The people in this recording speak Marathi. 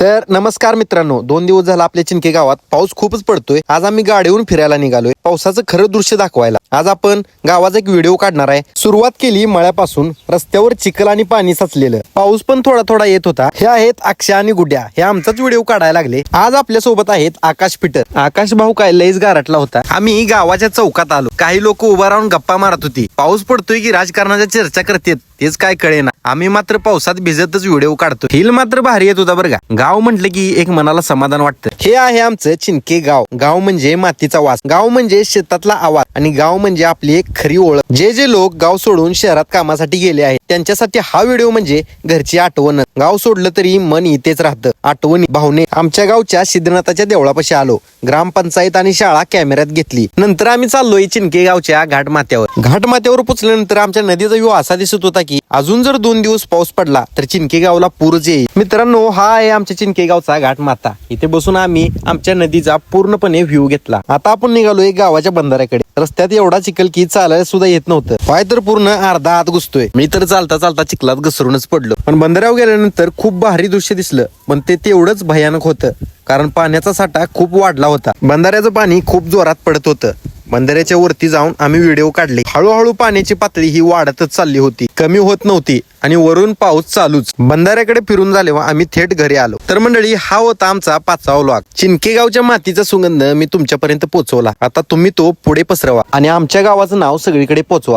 तर नमस्कार मित्रांनो दोन दिवस झाला आपल्या चिंके गावात. पाऊस खूपच पडतोय. आज आम्ही गाडीवरून फिरायला निघालोय. पावसाचं खरं दृश्य दाखवायला. आज आपण गावाचा एक व्हिडिओ काढणार आहे. सुरुवात केली मळ्यापासून रस्त्यावर चिखल आणि पाणी साचलेलं. पाऊस पण थोडा थोडा येत होता. हे आहेत अक्षय आणि गुड्या. हे आमचाच व्हिडिओ काढायला लागले. आज आपल्यासोबत आहेत आकाश पिटर. आकाश भाऊ काय लईच गारटला होता. आम्ही गावाच्या चौकात आलो. काही लोक उभा राहून गप्पा मारत होती. पाऊस पडतोय की राजकारणाच्या चर्चा करतेत तेच काय कळेना. आम्ही मात्र पावसात भिजतच व्हिडिओ काढतो हिल मात्र भारी येत होता बरं का. गाव म्हटलं की एक मनाला समाधान वाटतं. हे आहे आमचं चिंके गाव. गाव म्हणजे मातीचा वास. गाव म्हणजे म्हणजे शेतातला आवाज. आणि गाव म्हणजे आपली एक खरी ओळख. जे जे लोक गाव सोडून शहरात कामासाठी गेले आहेत त्यांच्यासाठी हा व्हिडिओ म्हणजे घरची आठवण. गाव सोडलं तरी मन इथेच राहतं. आठवणी भावने आमच्या गावच्या सिद्धनाथाच्या देवळापाशी आलो. ग्रामपंचायत आणि शाळा कॅमेऱ्यात घेतली. नंतर आम्ही चाललोय चिनके गावच्या घाट माथ्यावर. घाट माथ्यावर पोचल्यानंतर आमच्या नदीचा व्यू असा दिसत होता की अजून जर दोन दिवस पाऊस पडला तर चिंके गावला पूरच येईल. मित्रांनो हा आहे आमच्या चिंकेगावचा घाट माता इथे बसून आम्ही आमच्या नदीचा पूर्णपणे व्ह्यू घेतला. आता आपण निघालोय गावाच्या बंधाऱ्याकडे. रस्त्यात एवढा चिखल की चालायला सुद्धा येत नव्हतं. पाय तर पूर्ण अर्धा आत घुसतोय. मी तर चालता चालता चिखलात घसरूनच पडलो. पण बंधाऱ्यावर गेल्यानंतर खूप भारी दृश्य दिसलं. पण ते तेवढंच भयानक होतं. कारण पाण्याचा साठा खूप वाढला होता. बंधाऱ्याचं पाणी खूप जोरात पडत होतं. बंधाऱ्याच्या वरती जाऊन आम्ही व्हिडिओ काढले. हळूहळू पाण्याची पातळी ही वाढतच चालली होती. कमी होत नव्हती आणि वरून पाऊस चालूच. बंधाऱ्याकडे फिरून झाले व आम्ही थेट घरी आलो. तर मंडळी हा होता आमचा पाचवा व्लॉग चिंकेगावच्या मातीचा सुगंध मी तुमच्यापर्यंत पोहोचवला आता तुम्ही तो पुढे पसरवा आणि आमच्या गावाचं नाव सगळीकडे पोहोचवा